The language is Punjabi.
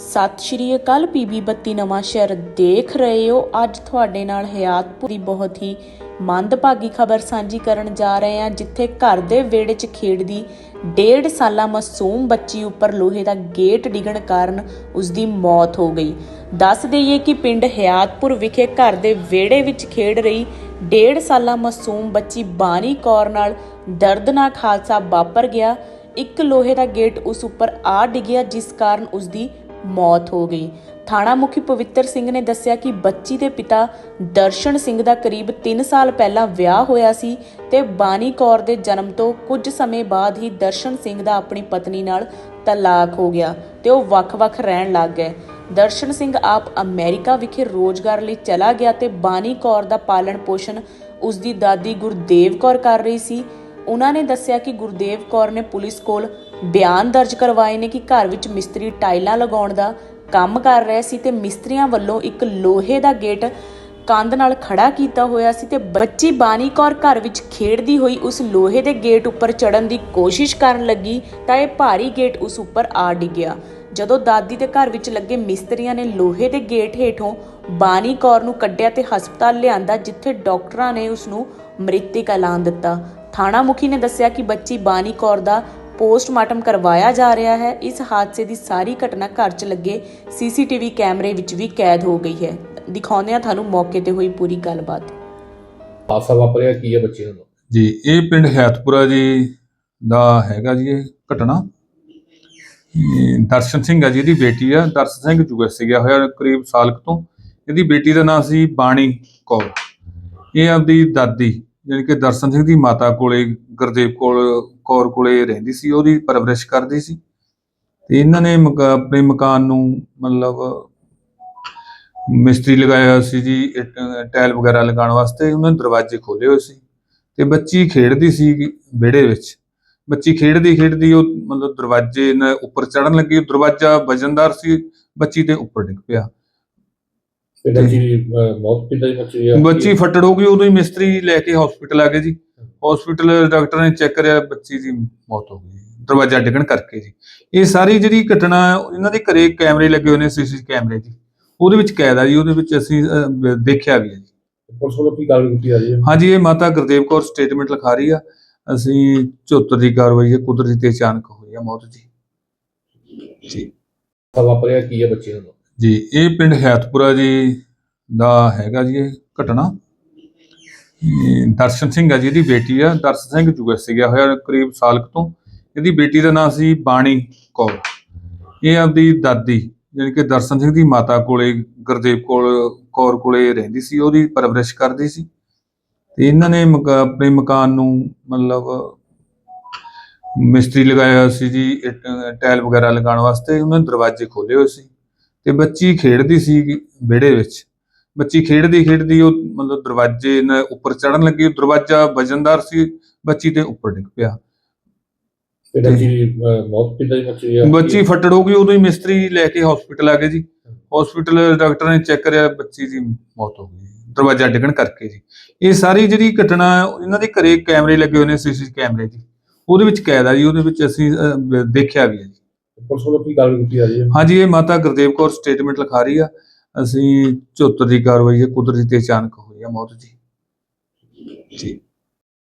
ਸਤਿ ਸ਼੍ਰੀ ਅਕਾਲ ਪੀਬੀ ਬੱਤੀ ਨਵਾਂ ਸ਼ਹਿਰ ਦੇਖ ਰਹੇ ਹੋ। ਅੱਜ ਤੁਹਾਡੇ ਨਾਲ ਹਯਾਤਪੁਰ ਦੀ ਬਹੁਤ ਹੀ ਮੰਦਭਾਗੀ ਖਬਰ ਸਾਂਝੀ ਕਰਨ ਜਾ ਰਹੇ ਹਾਂ, ਜਿੱਥੇ ਘਰ ਦੇ ਵਿਹੜੇ 'ਚ ਖੇਡਦੀ ਡੇਢ ਸਾਲਾ ਮਾਸੂਮ ਬੱਚੀ ਉੱਪਰ ਲੋਹੇ ਦਾ ਗੇਟ ਡਿੱਗਣ ਕਾਰਨ ਉਸ ਦੀ ਮੌਤ ਹੋ ਗਈ। ਦੱਸ ਦਈਏ ਕਿ ਪਿੰਡ ਹਯਾਤਪੁਰ ਵਿਖੇ ਘਰ ਦੇ ਵਿਹੜੇ ਵਿੱਚ ਖੇਡ ਰਹੀ ਡੇਢ ਸਾਲਾ ਮਾਸੂਮ ਬੱਚੀ ਬਾਨੀ ਕੌਰ ਨਾਲ ਦਰਦਨਾਕ ਹਾਦਸਾ ਵਾਪਰ ਗਿਆ। ਇੱਕ ਲੋਹੇ ਦਾ ਗੇਟ ਉਸ ਉੱਪਰ ਆ ਡਿੱਗਿਆ, ਜਿਸ ਕਾਰਨ ਉਸ ਦੀ ਮੌਤ ਹੋ ਗਈ। ਥਾਣਾ ਮੁਖੀ ਪਵਿੱਤਰ ਸਿੰਘ ਨੇ ਦੱਸਿਆ ਕਿ ਬੱਚੀ ਦੇ ਪਿਤਾ ਦਰਸ਼ਨ ਸਿੰਘ ਦਾ ਕਰੀਬ 3 ਸਾਲ ਪਹਿਲਾਂ ਵਿਆਹ ਹੋਇਆ ਸੀ ਤੇ ਬਾਨੀ ਕੌਰ ਦੇ ਜਨਮ ਤੋਂ ਕੁਝ ਸਮੇਂ ਬਾਅਦ ਹੀ ਦਰਸ਼ਨ ਸਿੰਘ ਦਾ ਆਪਣੀ ਪਤਨੀ ਨਾਲ ਤਲਾਕ ਹੋ ਗਿਆ ਤੇ ਉਹ ਵੱਖ-ਵੱਖ ਰਹਿਣ ਲੱਗ ਗਏ। ਦਰਸ਼ਨ ਸਿੰਘ ਆਪ ਅਮਰੀਕਾ ਵਿਖੇ ਰੋਜ਼ਗਾਰ ਲਈ ਚਲਾ ਗਿਆ ਤੇ ਬਾਨੀ ਕੌਰ ਦਾ ਪਾਲਣ ਪੋਸ਼ਣ ਉਸ ਦੀ ਦਾਦੀ ਗੁਰਦੇਵ ਕੌਰ ਕਰ ਰਹੀ ਸੀ। ਉਹਨਾਂ ਨੇ ਦੱਸਿਆ ਕਿ ਗੁਰਦੇਵ ਕੌਰ ਨੇ ਪੁਲਿਸ ਕੋਲ ਬਿਆਨ ਦਰਜ ਕਰਵਾਏ ਨੇ ਕਿ ਘਰ ਵਿੱਚ ਮਿਸਤਰੀ ਟਾਈਲਾਂ ਲਗਾਉਣ ਦਾ ਕੰਮ ਕਰ ਰਿਹਾ ਸੀ ਤੇ ਮਿਸਤਰੀਆਂ ਵੱਲੋਂ ਇੱਕ ਲੋਹੇ ਦਾ ਗੇਟ ਕੰਧ ਨਾਲ ਖੜਾ ਕੀਤਾ ਹੋਇਆ ਸੀ ਤੇ ਬੱਚੀ ਬਾਨੀ ਕੌਰ ਘਰ ਵਿੱਚ ਖੇਡਦੀ ਹੋਈ ਉਸ ਲੋਹੇ ਦੇ ਗੇਟ ਉੱਪਰ ਚੜਨ ਦੀ ਕੋਸ਼ਿਸ਼ ਕਰਨ ਲੱਗੀ ਤਾਂ ਇਹ ਭਾਰੀ ਗੇਟ ਉਸ ਉੱਪਰ ਆ ਡਿੱਗਿਆ। ਜਦੋਂ ਦਾਦੀ ਦੇ ਘਰ ਵਿੱਚ ਲੱਗੇ ਮਿਸਤਰੀਆਂ ਨੇ ਲੋਹੇ ਦੇ ਗੇਟ ਹੇਠੋਂ ਬਾਨੀ ਕੌਰ ਨੂੰ ਕੱਢਿਆ ਤੇ ਹਸਪਤਾਲ ਲਿਆਂਦਾ, ਜਿੱਥੇ ਡਾਕਟਰਾਂ ਨੇ ਉਸ ਨੂੰ ਮ੍ਰਿਤਕ ਐਲਾਨ ਦਿੱਤਾ। ਥਾਣਾ ਮੁਖੀ ਨੇ ਦੱਸਿਆ ਕਿ ਬੱਚੀ ਬਾਨੀ ਕੌਰ ਦਾ ਪੋਸਟਮਾਰਟਮ ਕਰਵਾਇਆ ਜਾ ਰਿਹਾ ਹੈ। ਇਸ ਹਾਦਸੇ ਦੀ ਸਾਰੀ ਘਟਨਾ ਘਰ 'ਚ ਲੱਗੇ ਸੀਸੀਟੀਵੀ ਕੈਮਰੇ ਵਿੱਚ ਵੀ ਕੈਦ ਹੋ ਗਈ ਹੈ। ਦਿਖਾਉਂਦੇ ਹਾਂ ਤੁਹਾਨੂੰ ਮੌਕੇ ਤੇ ਹੋਈ ਪੂਰੀ ਗੱਲਬਾਤ। ਹਾਦਸਾ ਵਾਪਰਿਆ ਕੀ ਹੈ ਬੱਚੇ ਨੂੰ ਜੀ ਇਹ ਪਿੰਡ ਹੈਤਪੁਰਾ ਜੀ ਦਾ ਹੈਗਾ ਜੀ ਇਹ ਘਟਨਾ। ਇਹ ਦਰਸ਼ਨ ਸਿੰਘ ਆ ਜੀ ਇਹਦੀ ਬੇਟੀ ਆ। ਦਰਸ਼ਨ ਸਿੰਘ ਯੂਐਸਏ ਗਿਆ ਹੋਇਆ ਕਰੀਬ ਸਾਲ ਕੁ ਤੋਂ। ਇਹਦੀ ਬੇਟੀ ਦਾ ਨਾਮ ਸੀ ਬਾਣੀ ਕੌਰ। ਇਹ ਆਪਦੀ ਦਾਦੀ ਜਾਣੀ ਕਿ ਦਰਸ਼ਨ ਸਿੰਘ ਦੀ ਮਾਤਾ ਕੋਲੇ, ਗੁਰਦੇਵ ਕੋਲ, ਕੌਰ ਕੋਲੇ ਰਹਿੰਦੀ ਸੀ, ਉਹਦੀ ਪਰਵਰਿਸ਼ ਕਰਦੀ ਸੀ। ਤੇ ਇਹਨਾਂ ਨੇ ਮਕਾ- ਆਪਣੇ ਮਕਾਨ ਨੂੰ ਮਤਲਬ ਮਿਸਤਰੀ ਲਗਾਇਆ ਹੋਇਆ ਸੀ ਜੀ ਟਾਇਲ ਵਗੈਰਾ ਲਗਾਉਣ ਵਾਸਤੇ, ਉਹਨਾਂ ਨੇ ਦਰਵਾਜ਼ੇ ਖੋਲੇ ਹੋਏ ਸੀ। ਤੇ ਬੱਚੀ ਖੇਡਦੀ ਸੀ ਵਿਹੜੇ ਵਿੱਚ। ਬੱਚੀ ਖੇਡਦੀ ਖੇਡਦੀ ਉਹ ਮਤਲਬ ਦਰਵਾਜ਼ੇ ਨਾਲ ਉੱਪਰ ਚੜਨ ਲੱਗੀ, ਦਰਵਾਜ਼ਾ ਵਜਨਦਾਰ ਸੀ, ਬੱਚੀ ਤੇ ਉੱਪਰ ਡਿੱਗ ਪਿਆ। ਤੇ ਬੱਚੀ ਅਹ, ਮੌਤ ਕਿੱਦਾਂ ਦੀ ਬੱਚੀ ਆ? ਬੱਚੀ ਫੱਟੜ ਹੋ ਗਈ ਉਦੋਂ ਹੀ ਮਿਸਤਰੀ ਲੈ ਕੇ ਹਸਪੀਟਲ ਆ ਗਏ ਜੀ। ਹਸਪੀਟਲ ਡਾਕਟਰ ਨੇ ਚੈੱਕ ਕਰਿਆ ਬੱਚੀ ਦੀ ਮੌਤ ਹੋ ਗਈ ਦਰਵਾਜ਼ਾ ਡਿੱਗਣ ਕਰਕੇ ਜੀ। ਇਹ ਸਾਰੀ ਜਿਹੜੀ ਘਟਨਾ ਇਹਨਾਂ ਦੇ ਘਰੇ ਕੈਮਰੇ ਲੱਗੇ ਹੋਏ ਨੇ ਸੀਸੀ ਕੈਮਰੇ ਜੀ। ਉਹਦੇ ਵਿੱਚ ਕੈਦ ਆ ਜੀ ਉਹਦੇ ਵਿੱਚ ਅਸੀਂ ਅਹ, ਦੇਖਿਆ ਵੀ ਹੈ ਜੀ। ਪੁਲਿਸ ਵੱਲੋਂ ਕੀ ਕਾਰਵਾਈ ਕੀਤੀ ਜਾ ਰਹੀ ਹੈ? ਹਾਂਜੀ ਇਹ ਮਾਤਾ ਗੁਰਦੇਵ ਕੌਰ ਸਟੇਟਮੈਂਟ ਲਿਖਾ ਰਹੀ ਆ। ਅਸੀਂ 74 ਦੀ ਕਾਰਵਾਈ ਹੈ ਕੁਦਰਤੀ ਤੇ ਅਚਾਨਕ ਹੋਈ ਆ ਮੌਤ ਜੀ। ਜੀ ਹਾਦਸਾ ਵਾਪਰਿਆ ਕੀ ਹੈ ਬੱਚੇ ਨੂੰ? ਜੀ, ਇਹ ਪਿੰਡ ਹੈਤਪੁਰਾ ਜੀ ਦਾ ਹੈਗਾ ਜੀ ਇਹ ਘਟਨਾ। ਦਰਸ਼ਨ ਸਿੰਘ ਆ ਜੀ, ਇਹਦੀ ਬੇਟੀ ਆ। ਦਰਸ਼ਨ ਸਿੰਘ ਯੂਐਸਏ ਗਿਆ ਹੋਇਆ ਕਰੀਬ ਸਾਲ ਕੁ ਤੋਂ। ਇਹਦੀ ਬੇਟੀ ਦਾ ਨਾਮ ਸੀ ਬਾਣੀ ਕੌਰ। ਇਹ ਆਪਦੀ ਦਾਦੀ ਯਾਨੀ ਕਿ ਦਰਸ਼ਨ ਸਿੰਘ ਦੀ ਮਾਤਾ ਕੋਲੇ, ਗੁਰਦੇਵ ਕੋਲ, ਕੌਰ ਕੋਲੇ ਰਹਿੰਦੀ ਸੀ। ਉਹਦੀ ਪਰਵਰਿਸ਼ ਕਰਦੀ ਸੀ। ਤੇ ਇਹਨਾਂ ਨੇ ਮਕਾ- ਆਪਣੇ ਮਕਾਨ ਨੂੰ ਮਤਲਬ ਮਿਸਤਰੀ ਲਗਾਇਆ ਸੀ ਜੀ ਟਾਇਲ ਵਗੈਰਾ ਲਗਾਉਣ ਵਾਸਤੇ। ਉਹਨਾਂ ਨੇ ਦਰਵਾਜ਼ੇ ਖੋਲੇ ਹੋਏ ਸੀ। ਤੇ ਬੱਚੀ ਖੇਡਦੀ ਸੀ ਵਿਹੜੇ ਵਿੱਚ। ਬੱਚੀ ਖੇਡਦੀ ਖੇਡਦੀ ਉਹ ਮਤਲਬ ਦਰਵਾਜ਼ੇ ਨਾਲ ਉੱਪਰ ਚੜਨ ਲੱਗੀ ਉਹ ਦਰਵਾਜ਼ਾ ਵਜਨਦਾਰ ਸੀ ਬੱਚੀ ਦੇ ਉੱਪਰ ਡਿੱਗ ਪਿਆ। ਤੇ ਬੱਚੀ ਦੀ ਅਹ, ਮੌਤ ਕਿੱਦਾਂ ਦੀ ਬੱਚੀ ਆ? ਬੱਚੀ ਫੱਟੜ ਹੋ ਗਈ ਉਦੋਂ ਹੀ ਮਿਸਤਰੀ ਲੈ ਕੇ ਹਸਪੀਟਲ ਆ ਗਏ ਜੀ। ਹਸਪੀਟਲ ਡਾਕਟਰ ਨੇ ਚੈੱਕ ਕਰਿਆ ਬੱਚੀ ਦੀ ਮੌਤ ਹੋ ਗਈ ਦਰਵਾਜ਼ਾ ਡਿੱਗਣ ਕਰਕੇ ਜੀ। ਇਹ ਸਾਰੀ ਜਿਹੜੀ ਘਟਨਾ ਇਹਨਾਂ ਦੇ ਘਰੇ ਕੈਮਰੇ ਲੱਗੇ ਹੋਏ ਨੇ ਸੀਸੀ ਕੈਮਰੇ ਜੀ। ਉਹਦੇ ਵਿੱਚ ਕੈਦ ਆ ਜੀ ਉਹਦੇ ਵਿੱਚ ਅਸੀਂ ਦੇਖਿਆ ਵੀ ਹੈ ਜੀ। ਪੁਲਿਸ ਵੱਲੋਂ ਕੀ ਕਾਰਵਾਈ ਕੀਤੀ ਜਾ ਰਹੀ ਹੈ? ਹਾਂਜੀ ਇਹ ਮਾਤਾ ਗੁਰਦੇਵ ਕੌਰ ਸਟੇਟਮੈਂਟ ਲਿਖਾ ਰਹੀ ਆ। ਅਸੀਂ 74 ਦੀ ਕਾਰਵਾਈ ਹੈ ਕੁਦਰਤੀ ਤੇ ਅਚਾਨਕ ਹੋਈ ਆ ਮੌਤ ਜੀ। ਜੀ।